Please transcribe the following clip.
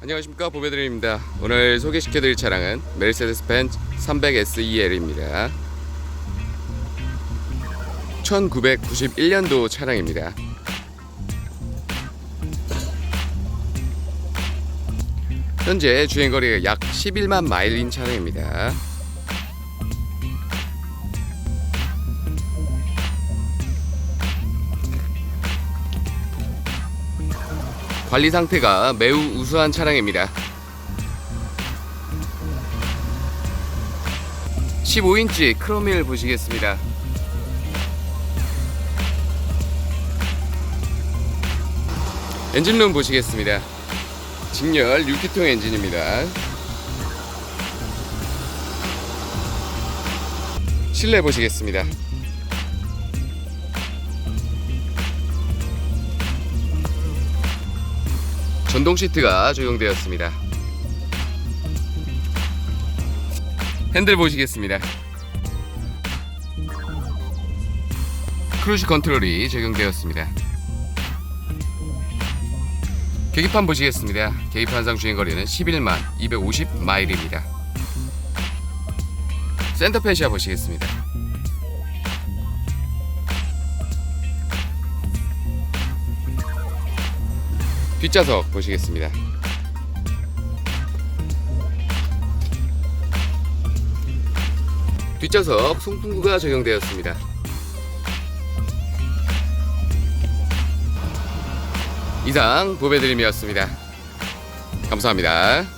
안녕하십니까 보배드림입니다. 오늘 소개시켜드릴 차량은 메르세데스 벤츠 300SEL입니다. 1991년도 차량입니다. 현재 주행거리가 약 11만 마일인 차량입니다 관리 상태가 매우 우수한 차량입니다. 15인치 크롬휠 보시겠습니다. 엔진룸 보시겠습니다. 직렬 6기통 엔진입니다. 실내 보시겠습니다. 전동 시트가 적용되었습니다. 핸들 보시겠습니다. 크루즈 컨트롤이 적용되었습니다. 계기판 보시겠습니다. 계기판상 주행거리는 11만 250 마일입니다. 센터 페시아 보시겠습니다. 뒷좌석 보시겠습니다. 뒷좌석 송풍구가 적용되었습니다. 이상 보배드림이었습니다. 감사합니다.